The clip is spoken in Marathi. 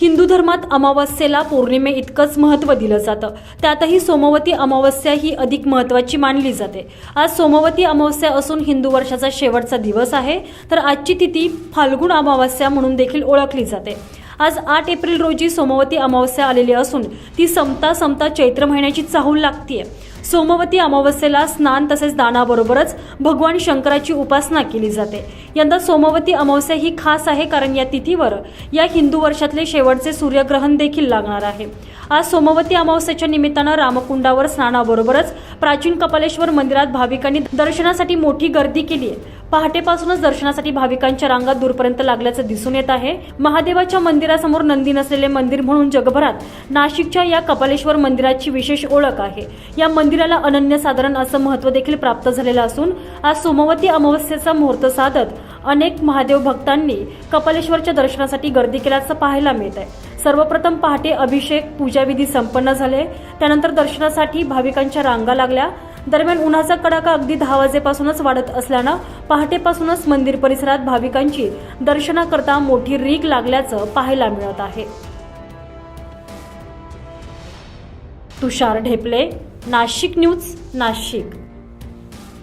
हिंदू धर्मात अमावस्येला पौर्णिमे इतकंच महत्त्व दिलं जातं. त्यातही सोमवती अमावस्या ही अधिक महत्त्वाची मानली जाते. आज सोमवती अमावस्या असून हिंदू वर्षाचा शेवटचा दिवस आहे तर आजची तिथी फाल्गुन अमावस्या म्हणून देखील ओळखली जाते. आज आठ एप्रिल रोजी सोमवती अमावस्या आलेली असून ती संपता संपता चैत्र महिन्याची चाहूल लागतीये. सोमवती अमावस्येला स्नान तसेच दानाबरोबरच भगवान शंकराची उपासना केली जाते. यंदा सोमवती अमावस्या ही खास आहे कारण या तिथीवर या हिंदू वर्षातले शेवटचे सूर्यग्रहण देखील लागणार आहे. आज सोमवती अमावस्येच्या निमित्तानं रामकुंडावर स्नानाबरोबरच प्राचीन कपालेश्वर मंदिरात भाविकांनी दर्शनासाठी मोठी गर्दी केली आहे पहाटेपासूनच दर्शनासाठी भाविकांच्या रांगा दूरपर्यंत लागल्याचं दिसून येत आहे. महादेवाच्या मंदिरासमोर नंदी नसलेले मंदिर म्हणून जगभरात नाशिकच्या या कपालेश्वर मंदिराची विशेष ओळख आहे. या मंदिराला अनन्यसाधारण असं महत्त्व देखील प्राप्त झालेलं असून आज सोमवती अमावस्येचा मुहूर्त साधत अनेक महादेव भक्तांनी कपालेश्वरच्या दर्शनासाठी गर्दी केल्याचं पाहायला मिळत आहे. सर्वप्रथम पहाटे अभिषेक पूजाविधी संपन्न झाले. त्यानंतर दर्शनासाठी भाविकांच्या रांगा लागल्या. दरम्यान उन्हाचा कडाका अगदी दहा वाजेपासूनच वाढत असल्यानं पहाटेपासूनच मंदिर परिसरात भाविकांची दर्शनाकरता मोठी रीग लागल्याचं पाहायला मिळत आहे. तुषार ढेपले नाशिक न्यूज नाशिक.